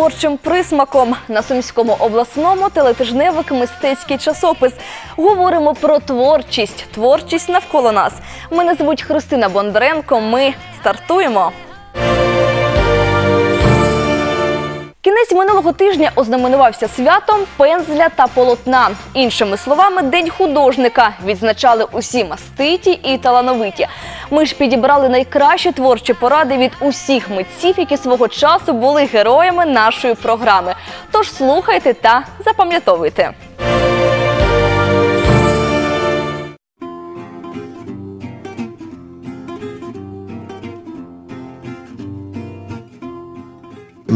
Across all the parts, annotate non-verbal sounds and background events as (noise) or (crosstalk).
Творчим присмаком на Сумському обласному телетижневик мистецький часопис. Говоримо про творчість, творчість навколо нас. Мене звуть Христина Бондаренко. Ми стартуємо. Кінець минулого тижня ознаменувався святом пензля та полотна. Іншими словами, день художника відзначали усі маститі і талановиті. Ми ж підібрали найкращі творчі поради від усіх митців, які свого часу були героями нашої програми. Тож слухайте та запам'ятовуйте.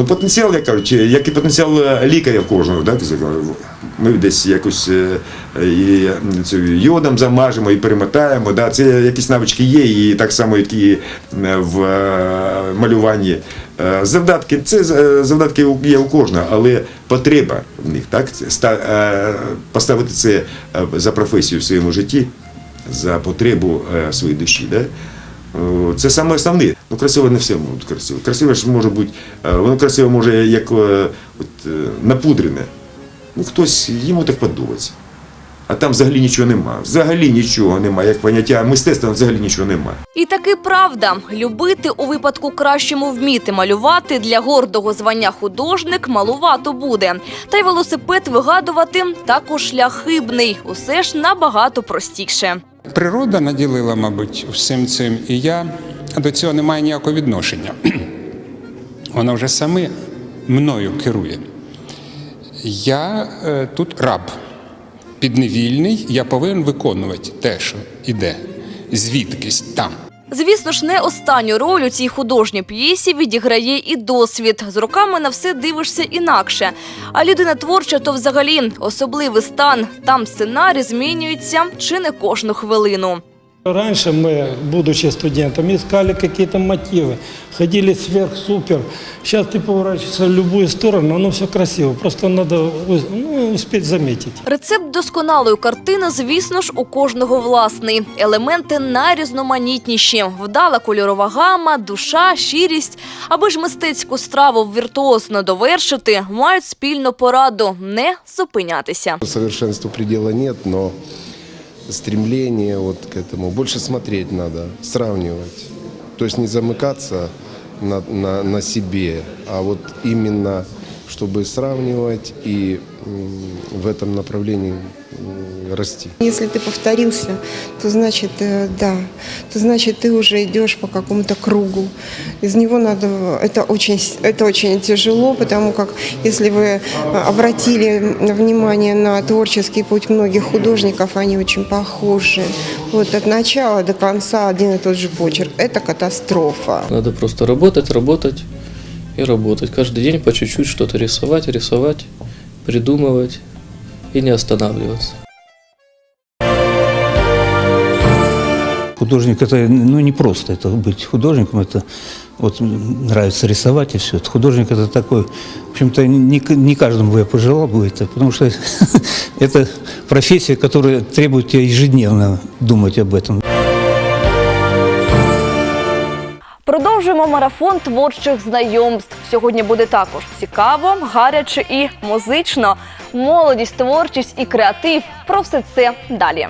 Ну, потенціал, як кажуть, як і потенціал е, лікаря в кожного, да? ми десь якось е, і цю йодом замажемо і перемотаємо. Да? Це якісь навички є, і так само, як і е, в е, малюванні. Е, Завдатки, це е, завдатки є у кожного, але потреба в них, так? Е, поставити це е, за професію в своєму житті, за потребу е, своєї душі. Да? Це саме основне. Ну, красиво не все можуть красиво. Красиво ж може бути, е, воно красиво може як е, от, е, напудрене. Ну, хтось йому так подобається. А там взагалі нічого нема. Взагалі нічого нема. Як поняття мистецтва взагалі нічого нема. І таки правда, любити у випадку кращому вміти малювати для гордого звання художник малувато буде. Та й велосипед вигадувати також шлях хибний. Усе ж набагато простіше. Природа наділила, мабуть, всім цим, і я до цього не маю ніякого відношення. (clears throat) Вона вже саме мною керує. Я е, тут раб, підневільний, я повинен виконувати те, що іде, звідкись там. Звісно ж, не останню роль у цій художній п'єсі відіграє і досвід. З роками на все дивишся інакше. А людина творча то взагалі особливий стан. Там сценарій змінюється чи не кожну хвилину. Раньше мы, будучи студентами, искали какие-то мотивы, ходили сверх-супер. Сейчас ты поворачиваешься в любую сторону, оно все красиво, просто надо ну, успеть заметить. Рецепт досконалої картини, звісно ж, у кожного власний. Елементи найрізноманітніші: вдала кольорова гама, душа, щирість. Аби ж мистецьку страву віртуозно довершити, мають спільну пораду не зупинятися. Совершенству предела нет, но стремление вот к этому. Больше смотреть надо, сравнивать. То есть не замыкаться на, на, на себе, а вот именно чтобы сравнивать и м, в этом направлении расти. Если ты повторился, то значит, э, да, то значит ты уже идешь по какому-то кругу. Из него надо, это очень, это очень тяжело, потому как если вы э, обратили внимание на творческий путь многих художников, они очень похожи. Вот от начала до конца один и тот же почерк. Это катастрофа. Надо просто работать, работать и работать. Каждый день по чуть-чуть что-то рисовать, рисовать, придумывать и не останавливаться. Художник это ну, не просто это быть художником, это вот нравится рисовать и все. Художник это такой, в общем-то, не, не каждому бы я пожелал бы это, потому что (laughs) это профессия, которая требует тебя ежедневно думать об этом. Продовжуємо марафон творчих знайомств. Сьогодні буде також цікаво, гаряче і музично. Молодість, творчість і креатив. Про все це далі.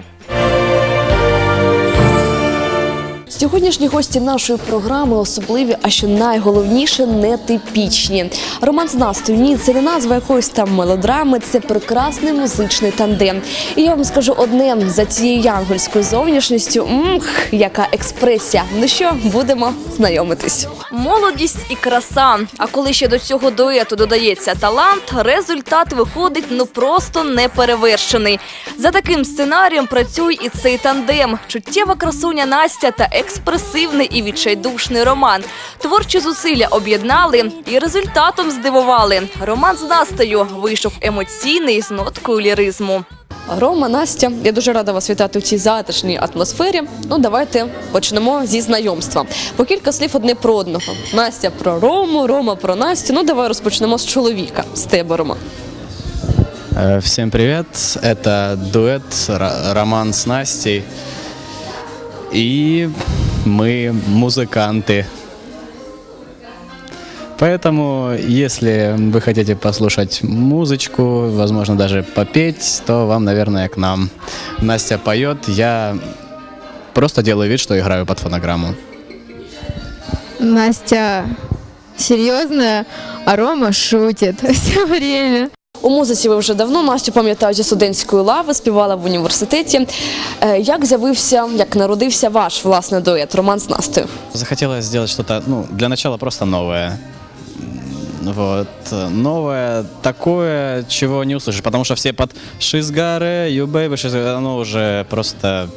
Сьогоднішні гості нашої програми особливі, а що найголовніше нетипічні. Роман з Настою ні, це не назва якоїсь там мелодрами, це прекрасний музичний тандем. І я вам скажу одне за цією янгольською зовнішністю, мх, яка експресія. Ну що, будемо знайомитись. Молодість і краса. А коли ще до цього дуету додається талант, результат виходить ну просто неперевершений. За таким сценарієм працює і цей тандем. Чуттєва красуня Настя та експресивний і відчайдушний Роман. Творчі зусилля об'єднали і результатом здивували. Роман з Настею вийшов емоційний з ноткою ліризму. Рома, Настя, я дуже рада вас вітати у цій затишній атмосфері. Ну, давайте почнемо зі знайомства. По кілька слів одне про одного. Настя про Рому, Рома про Настю. Ну, давай розпочнемо з чоловіка, з тебе, Рома. Э, Всем привет! Это дуэт Ро- Роман с Настей. И мы музыканты. Поэтому, если вы хотите послушать музычку, возможно, даже попеть, то вам, наверное, к нам. Настя поет, я просто делаю вид, что играю под фонограмму. Настя серьезная, а Рома шутит (laughs) все время. У музиці ви вже давно Настю пам'ятаю зі студентської лави, співала в університеті. Е, Як з'явився, як народився ваш власне дует Роман з Настею? Захотелось сделать что-то, ну, для начала просто новое. М, Вот. э, Новое, такое, чего не услышишь. Потому что все под Шизгаре, You Baby, She's- оно уже просто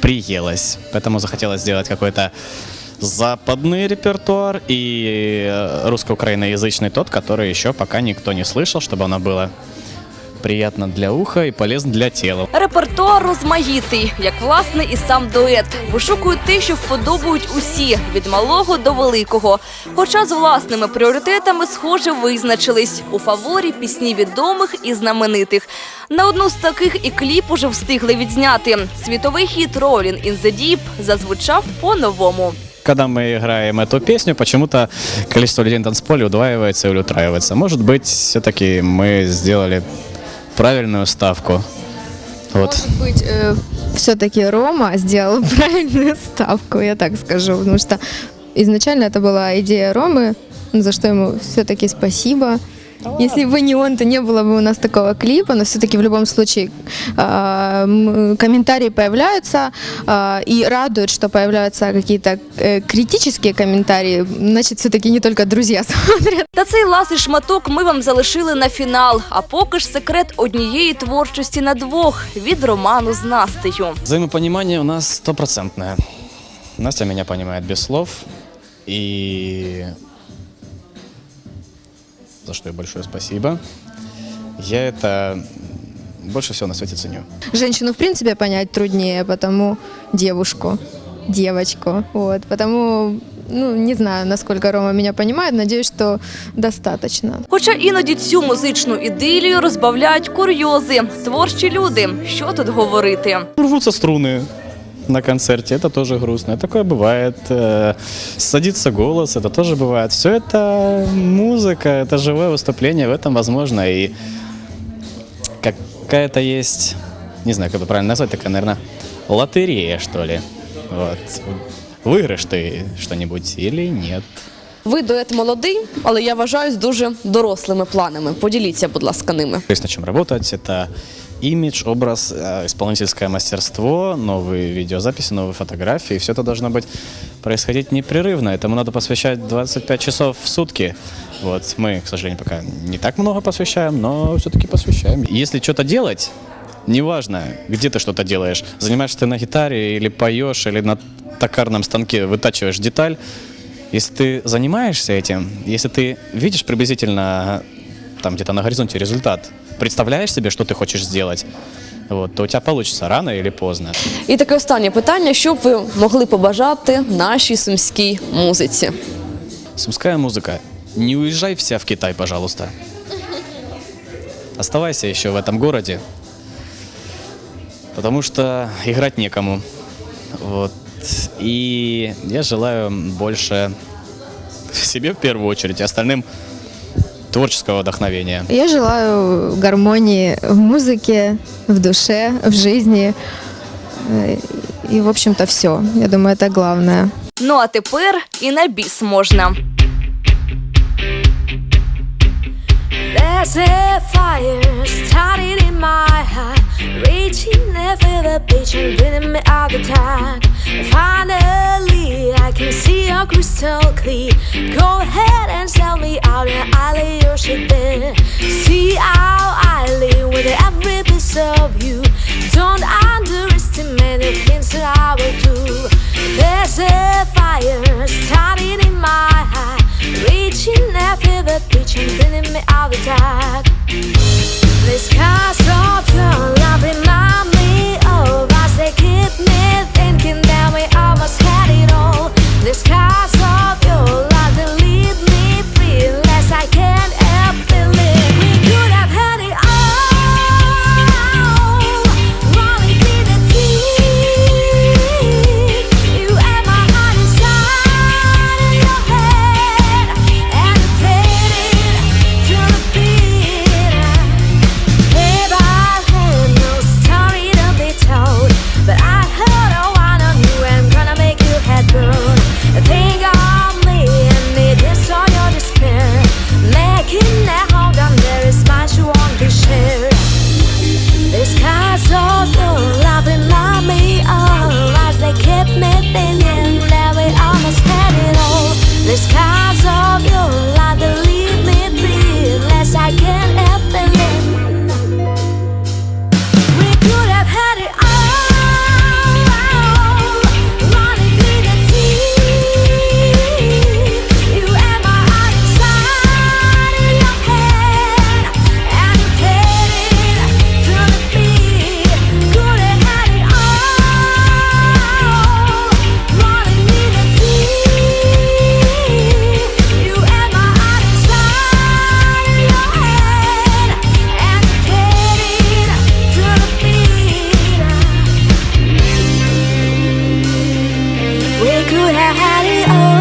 приелось. Поэтому захотелось сделать какой-то западный репертуар и э, русско-украиноязычный тот, который еще пока никто не слышал, чтобы оно было приятно для уха и полезно для тела. Репертуар розмаїтий, як власне і сам дует. Вишукують те, що вподобають усі від малого до великого. Хоча з власними пріоритетами, схоже, визначились у фаворі пісні відомих і знаменитих. На одну з таких і кліп уже встигли відзняти. Світовий хіт «Rolling in the Deep» зазвучав по-новому. Когда мы играем эту песню, почему-то количество людей на танцполе удваивается или утраивается. Может быть, все-таки мы сделали правильную ставку. Вот. Может быть, все-таки Рома сделал (laughs) правильную ставку, я так скажу, потому что изначально это была идея Ромы, за что ему все-таки спасибо. Если бы не он, то не было бы у нас такого клипа, но все-таки в любом случае а, м, комментарии появляются а, и радует, что появляются какие-то э, критические комментарии. Значит, все-таки не только друзья (laughs) смотрят. Та цей ласий шматок ми вам залишили на фінал. А поки ж секрет однієї творчості на двох від роману з Настею. Взаимопонимание у нас стопроцентное. Настя меня понимает без слов. И за что ей большое спасибо. Я это больше всего на свете ценю. Женщину, в принципе, понять труднее, потому девушку, девочку. Вот, потому, ну, не знаю, насколько Рома меня понимает, надеюсь, что достаточно. Хоча іноді цю музичну ідилію розбавляють курйози, творчі люди. Що тут говорити? Рвутся струны на концерте, это тоже грустно. Такое бывает. Э, Садится голос, это тоже бывает. Все это музыка, это живое выступление, в этом возможно и какая-то есть, не знаю, как это правильно назвать, такая, наверное, лотерея, что ли. Вот. Выиграешь ты что-нибудь или нет. Ви дует молодий, але я вважаю з дуже дорослими планами. Поділіться, будь ласка, ними. Есть над чем работать. Это имидж, образ, э, исполнительское мастерство, новые видеозаписи, новые фотографии. Все это должно быть происходить непрерывно. Этому надо посвящать 25 часов в сутки. Вот мы, к сожалению, пока не так много посвящаем, но все-таки посвящаем. Если что-то делать, неважно, где ты что-то делаешь, занимаешься ты на гитаре или поешь, или на токарном станке вытачиваешь деталь, если ты занимаешься этим, если ты видишь приблизительно там где-то на горизонте результат, представляешь себе, что ты хочешь сделать, вот, то у тебя получится рано или поздно. І таке останнє питання: що б ви могли побажати нашій сумській музиці? Сумская музыка. Не уезжай вся в Китай, пожалуйста. Оставайся еще в этом городе, потому что играть некому. Вот. И я желаю больше (laughs) себе в первую очередь, и остальным творческого вдохновения. Я желаю гармонии в музыке, в душе, в жизни. И, в общем-то, все. Я думаю, это главное. Ну а тепер і на біс можна. There's a fire started in my heart, reaching every the beach and bringing me out the tide. Finally, I can see you crystal clear. Go ahead and sell me out, and I'll lay your shit there. See how I live with every piece of you. Don't underestimate the things that I will do. There's a fire starting in my how to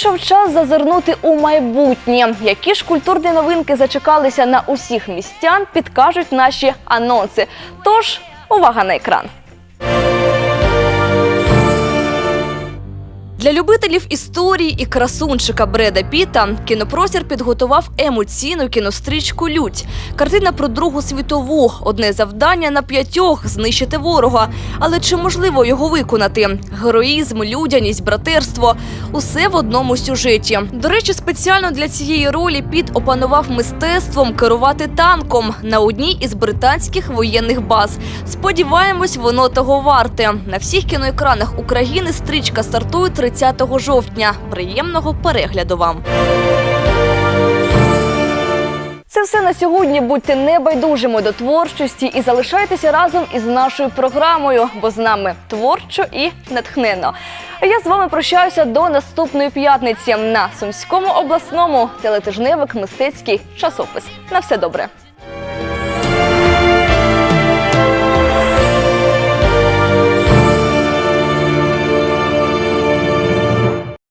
Прийшов час зазирнути у майбутнє. Які ж культурні новинки зачекалися на усіх містян, підкажуть наші анонси. Тож, увага на екран. Для любителів історії і красунчика Бреда Піта кінопростір підготував емоційну кінострічку Лють. Картина про Другу світову. Одне завдання на п'ятьох знищити ворога. Але чи можливо його виконати? Героїзм, людяність, братерство усе в одному сюжеті. До речі, спеціально для цієї ролі Піт опанував мистецтвом керувати танком на одній із британських воєнних баз. Сподіваємось, воно того варте. На всіх кіноекранах України стрічка стартує 30 жовтня. Приємного перегляду вам. Це все на сьогодні. Будьте небайдужими до творчості і залишайтеся разом із нашою програмою, бо з нами творчо і натхненно. А я з вами прощаюся до наступної п'ятниці на Сумському обласному телетижневик мистецький часопис. На все добре.